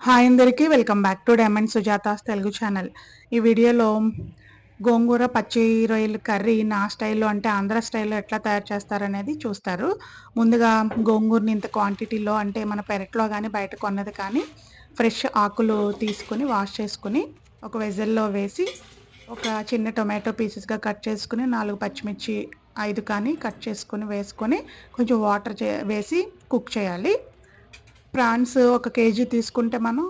Hi అందరికీ welcome back to diamond Sujata's Telugu channel. ఈ వీడియోలో గోంగూర పచ్చి రొయ్యలు కర్రీ నా స్టైల్లో అంటే ఆంధ్ర స్టైల్లో ఎట్లా తయారు చేస్తారనేది చూస్తారు. ముందుగా గోంగూరని ఇంత క్వాంటిటీలో అంటే మన పెరట్లో కానీ బయట కొన్నది కానీ ఫ్రెష్ ఆకులు తీసుకుని వాష్ చేసుకుని ఒక వెజల్లో వేసి ఒక చిన్న టొమాటో పీసెస్గా కట్ చేసుకుని నాలుగు పచ్చిమిర్చి ఐదు కానీ కట్ చేసుకుని వేసుకొని కొంచెం వాటర్ వేసి కుక్ చేయాలి. ప్రాన్స్ ఒక కేజీ తీసుకుంటే మనం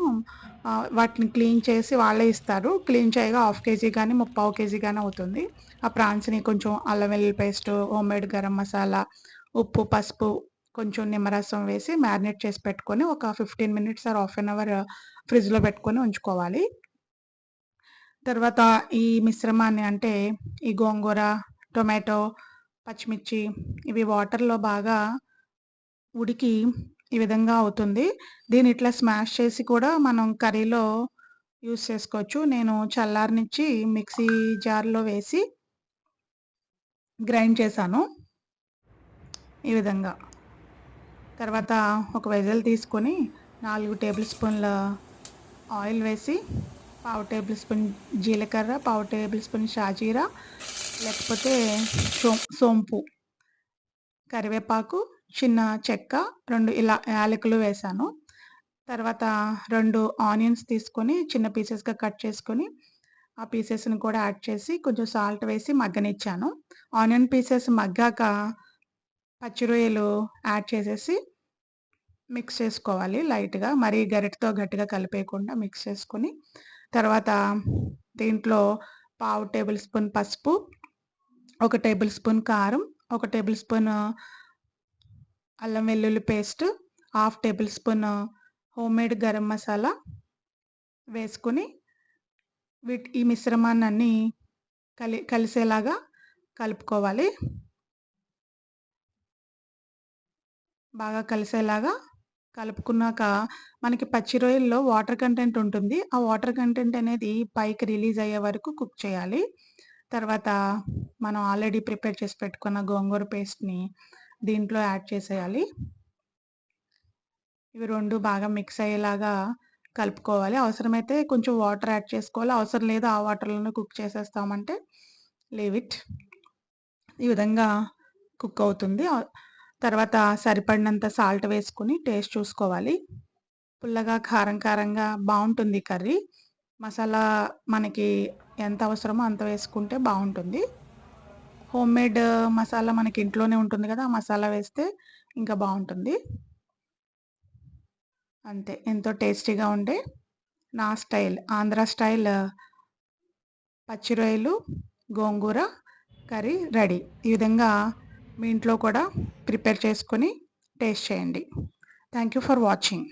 వాటిని క్లీన్ చేసి వాళ్ళే ఇస్తారు. క్లీన్ చేయగా హాఫ్ కేజీ కానీ ముప్పావు కేజీ కానీ అవుతుంది. ఆ ప్రాన్స్ని కొంచెం అల్లం వెల్లుల్లి పేస్ట్ హోమ్మేడ్ గరం మసాలా ఉప్పు పసుపు కొంచెం నిమ్మరసం వేసి మ్యారినేట్ చేసి పెట్టుకొని ఒక fifteen minutes or half an hour ఫ్రిడ్జ్లో పెట్టుకొని ఉంచుకోవాలి. తర్వాత ఈ మిశ్రమాన్ని అంటే ఈ గోంగూర టొమాటో పచ్చిమిర్చి ఇవి వాటర్లో బాగా ఉడికి ఈ విధంగా అవుతుంది. దీన్ని ఇట్లా స్మాష్ చేసి కూడా మనం కర్రీలో యూస్ చేసుకోవచ్చు. నేను చల్లారనిచ్చి మిక్సీ జార్లో వేసి గ్రైండ్ చేశాను. ఈ విధంగా. తర్వాత ఒక వెజల్ తీసుకొని నాలుగు టేబుల్ స్పూన్ల ఆయిల్ వేసి పావు టేబుల్ స్పూన్ జీలకర్ర పావు టేబుల్ స్పూన్ షాజీరా లేకపోతే సోంపు కరివేపాకు చిన్న చెక్క రెండు ఇలా యాలకులు వేసాను. తర్వాత రెండు ఆనియన్స్ తీసుకొని చిన్న పీసెస్గా కట్ చేసుకొని ఆ పీసెస్ని కూడా యాడ్ చేసి కొంచెం సాల్ట్ వేసి మగ్గనిచ్చాను. ఆనియన్ పీసెస్ మగ్గాక పచ్చి రొయ్యలు యాడ్ చేసేసి మిక్స్ చేసుకోవాలి లైట్గా. మరీ గరిటతో గట్టిగా కలిపేయకుండా మిక్స్ చేసుకొని తర్వాత దీంట్లో పావు టేబుల్ స్పూన్ పసుపు ఒక టేబుల్ స్పూన్ కారం ఒక టేబుల్ స్పూన్ అల్లం వెల్లుల్లి paste half tablespoon homemade garam masala వేసుకుని వీటి ఈ మిశ్రమాన్ని అన్నీ కలి కలిసేలాగా కలుపుకోవాలి. బాగా కలిసేలాగా కలుపుకున్నాక మనకి పచ్చి రొయ్యల్లో వాటర్ కంటెంట్ ఉంటుంది. ఆ వాటర్ కంటెంట్ అనేది పైకి రిలీజ్ అయ్యే వరకు కుక్ చేయాలి. తర్వాత మనం ఆల్రెడీ ప్రిపేర్ చేసి పెట్టుకున్న గోంగూర పేస్ట్ని దీంట్లో యాడ్ చేసేయాలి. ఇవి రెండు బాగా మిక్స్ అయ్యేలాగా కలుపుకోవాలి. అవసరమైతే కొంచెం వాటర్ యాడ్ చేసుకోవాలి. అవసరం లేదు ఆ వాటర్లోనే కుక్ చేసేస్తామంటే లీవ్ ఇట్ ఈ విధంగా కుక్ అవుతుంది. తర్వాత సరిపడినంత సాల్ట్ వేసుకుని టేస్ట్ చూసుకోవాలి. పుల్లగా కారం కారంగా బాగుంటుంది కర్రీ. మసాలా మనకి ఎంత అవసరమో అంత వేసుకుంటే బాగుంటుంది. హోమ్ మేడ్ మసాలా మనకి ఇంట్లోనే ఉంటుంది కదా ఆ మసాలా వేస్తే ఇంకా బాగుంటుంది. అంతే ఎంతో టేస్టీగా ఉండే నా స్టైల్. ఆంధ్ర స్టైల్ పచ్చి రొయ్యలు గోంగూర కర్రీ రెడీ. ఈ విధంగా మీ ఇంట్లో కూడా ప్రిపేర్ చేసుకొని టేస్ట్ చేయండి. Thank you for watching.